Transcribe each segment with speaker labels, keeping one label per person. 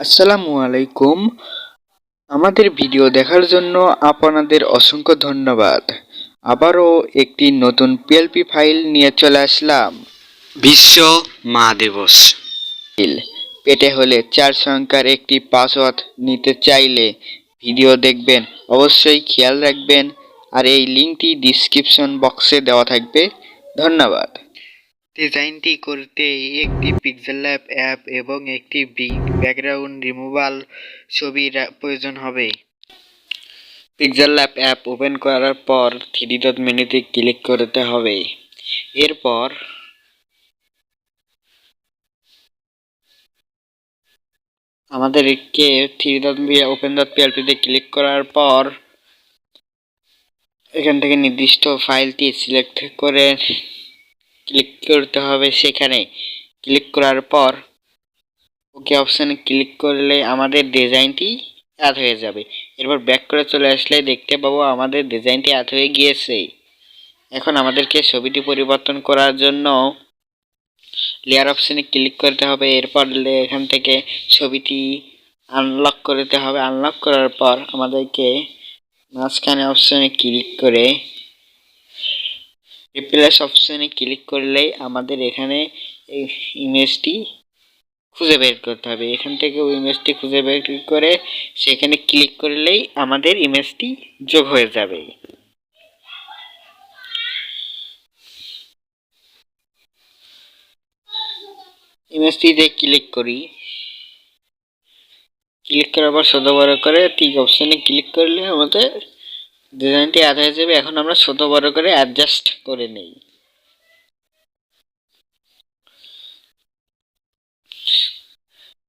Speaker 1: আসসালামু আলাইকুম। আমাদের ভিডিও দেখার জন্য আপনাদের অসংখ্য ধন্যবাদ। আবারও একটি নতুন পিএলপি ফাইল নিয়ে চলে আসলাম।
Speaker 2: বিশ্ব মা দিবস।
Speaker 1: পেটে হলে চার সংখ্যার একটি পাসওয়ার্ড নিতে চাইলে ভিডিও দেখবেন। অবশ্যই খেয়াল রাখবেন। আর এই লিঙ্কটি ডিসক্রিপশন বক্সে দেওয়া থাকবে। ধন্যবাদ। ডিজাইনটি করতে একটি পিক্সেল ল্যাব অ্যাপ এবং একটি ব্যাকগ্রাউন্ড রিমুভাল ছবির প্রয়োজন হবে। পিক্সেল ল্যাব অ্যাপ ওপেন করার পর থ্রি ডট মেনুতে ক্লিক করতে হবে। এরপর আমাদেরকে থ্রি ডট ওপেন ডট পিএলপিতে ক্লিক করার পর এখান থেকে নির্দিষ্ট ফাইলটি সিলেক্ট করে ক্লিক করতে হবে সেখানে। ক্লিক করার পর ওকে অপশানে ক্লিক করলে আমাদের ডিজাইনটি অ্যাড হয়ে যাবে। এরপর ব্যাক করে চলে আসলে দেখতে পাবো আমাদের ডিজাইনটি অ্যাড হয়ে গিয়েছে। এখন আমাদেরকে ছবিটি পরিবর্তন করার জন্য লেয়ার অপশানে ক্লিক করতে হবে। এরপর এখান থেকে ছবিটি আনলক করতে হবে। আনলক করার পর আমাদেরকে মাঝখানে অপশানে ক্লিক করে রিপ্লেস অপশানে ক্লিক করলেই আমাদের এখানে এই ইমেজটি খুঁজে বের করতে হবে। এখান থেকে ওই ইমেজটি খুঁজে বের করে সেখানে ক্লিক করলেই আমাদের ইমেজটি যোগ হয়ে যাবে। ইমেজটিতে ক্লিক করি। ক্লিক করার পর বড় করে ঠিক অপশানে ক্লিক করলে আমাদের ডিজাইনটি অ্যাড হয়ে এখন আমরা ছোট বড় করে অ্যাডজাস্ট করে নেই।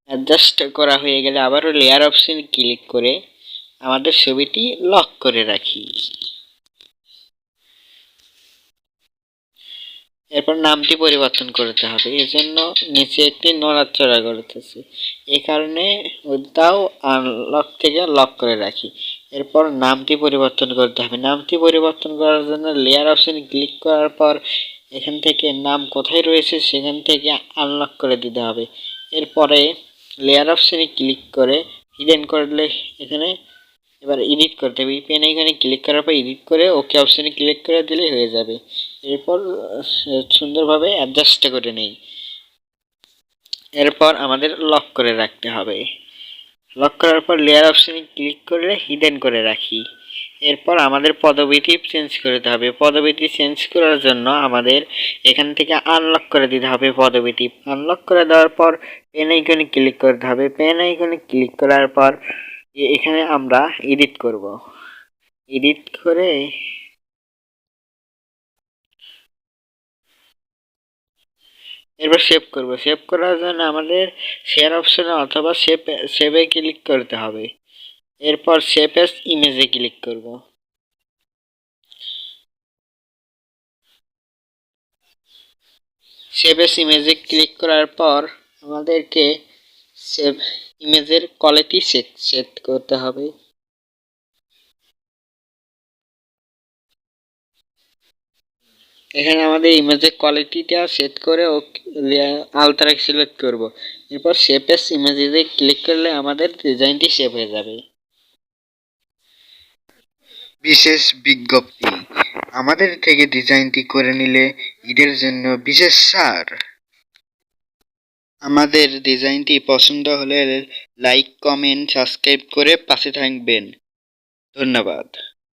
Speaker 1: অ্যাডজাস্ট করা হয়ে গেলে আবারও লেয়ার অপশন ক্লিক করে আমাদের ছবিটি লক করে রাখি। এরপর নামটি পরিবর্তন করতে হবে, এজন্য নিচে একটি নড়াচড়া করতেছে। এই কারণে ওইটাও আনলক থেকে লক করে রাখি। এরপর নামটি পরিবর্তন করতে হবে। নামটি পরিবর্তন করার জন্য লেয়ার অপশানে ক্লিক করার পর এখান থেকে নাম কোথায় রয়েছে সেখান থেকে আনলক করে দিতে হবে। এরপরে লেয়ার অপশানে ক্লিক করে হিডেন করলে এখানে এবার এডিট করতে হবে। পেন এখানে ক্লিক করার পর এডিট করে ওকে অপশানে ক্লিক করে দিলে হয়ে যাবে। এরপর সুন্দরভাবে অ্যাডজাস্ট করে নেই। এরপর আমাদের লক করে রাখতে হবে। লক করার পর লেয়ার অপশানে ক্লিক করে হিডেন করে রাখি। এরপর আমাদের পদবিটি চেঞ্জ করতে হবে। পদবিটি চেঞ্জ করার জন্য আমাদের এখান থেকে আনলক করে দিতে হবে পদবিটি আনলক করে দেওয়ার পর পেন আইকনে ক্লিক করতে হবে। পেন আইকনে ক্লিক করার পর এখানে আমরা এডিট করব। এডিট করে এরপর সেভ করব। সেভ করার জন্য আমাদের শেয়ার অপশনে অথবা সেভ সেভে ক্লিক করতে হবে। এরপর সেভ এস ইমেজে ক্লিক করব। সেভ এস ইমেজে ক্লিক করার পর আমাদেরকে সেভ ইমেজের কোয়ালিটি সেট সেট করতে হবে। এখানে আমাদের ইমেজের কোয়ালিটিটা সেট করে ও আলতারা সিলেক্ট করব। এরপর শেপেস ইমেজে ক্লিক করলে আমাদের ডিজাইনটি সেভ হয়ে যাবে। বিশেষ বিজ্ঞপ্তি, আমাদের থেকে ডিজাইনটি করে নিলে ঈদের জন্য বিশেষ সার। আমাদের ডিজাইনটি পছন্দ হলে লাইক কমেন্ট সাবস্ক্রাইব করে পাশে থাকবেন। ধন্যবাদ।